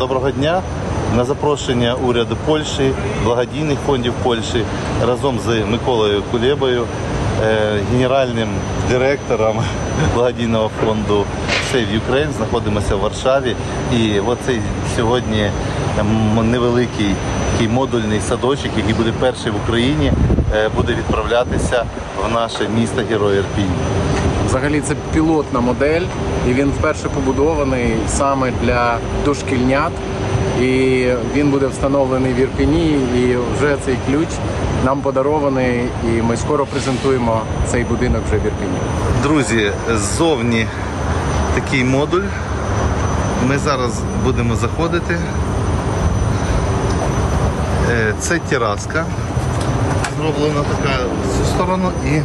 Доброго дня. На запрошення уряду Польщі, благодійних фондів Польщі разом з Миколою Кулебою, е, генеральним директором благодійного фонду Save Ukraine знаходимося в Варшаві. І оцей сьогодні невеликий такий модульний садочок, який буде перший в Україні, е, буде відправлятися в наше місто Герой Ірпінь. Взагалі це пілотна модель, і він вперше побудований саме для дошкільнят. І він буде встановлений в Ірпіні, і вже цей ключ нам подарований, і ми скоро презентуємо цей будинок вже в Ірпіні. Друзі, ззовні такий модуль. Ми зараз будемо заходити. Е, Це тераска. Зроблена така з цю сторону і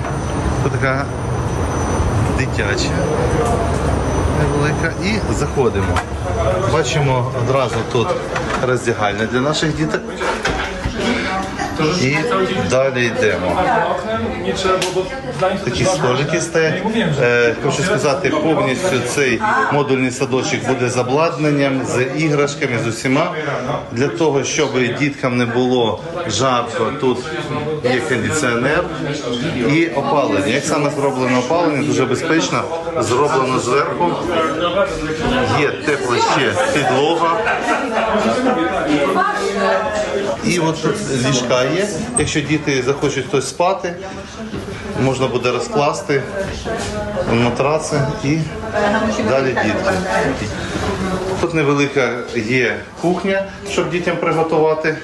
така дитяча невелика. І заходимо. Бачимо одразу тут роздягальня для наших діток. І далі йдемо. Такі столики стоять. Е, Хочу сказати, повністю цей модульний садочок буде з обладнанням, з іграшками, з усіма. Для того, щоб діткам не було жарко, тут є кондиціонер і опалення. Як саме зроблено опалення, дуже безпечно, зроблено зверху. Є тепла ще підлога. І от тут ліжка є. Якщо діти захочуть хтось спати, можна буде розкласти матраци і далі дітки. Тут невелика є кухня, щоб дітям приготувати.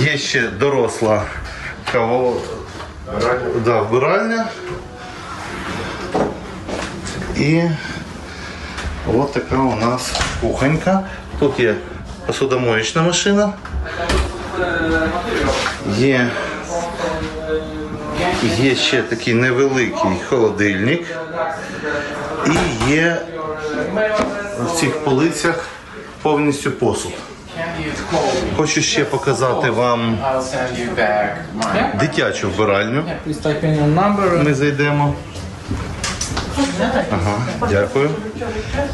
Є ще доросла каво... да, вбиральня. І от така у нас кухонька. Тут є посудомоєчна машина. Є Є ще такий невеликий холодильник. І є в цих полицях повністю посуд. Хочу ще показати вам дитячу вбиральню. Ми зайдемо. Ага, дякую.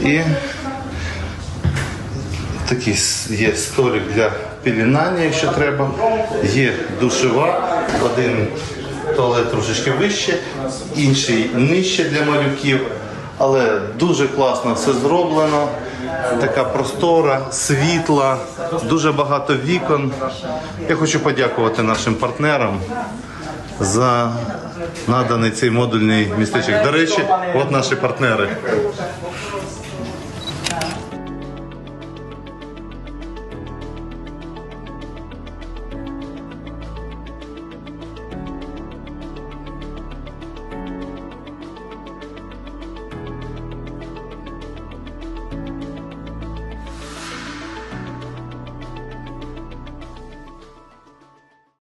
І такий є столик для пілінання, якщо треба. Є душева, один туалет трошечки вище, інший нижче для малюків. Але дуже класно все зроблено. Така простора, світла, дуже багато вікон. Я хочу подякувати нашим партнерам за наданий цей модульний містечок. До речі, от наші партнери.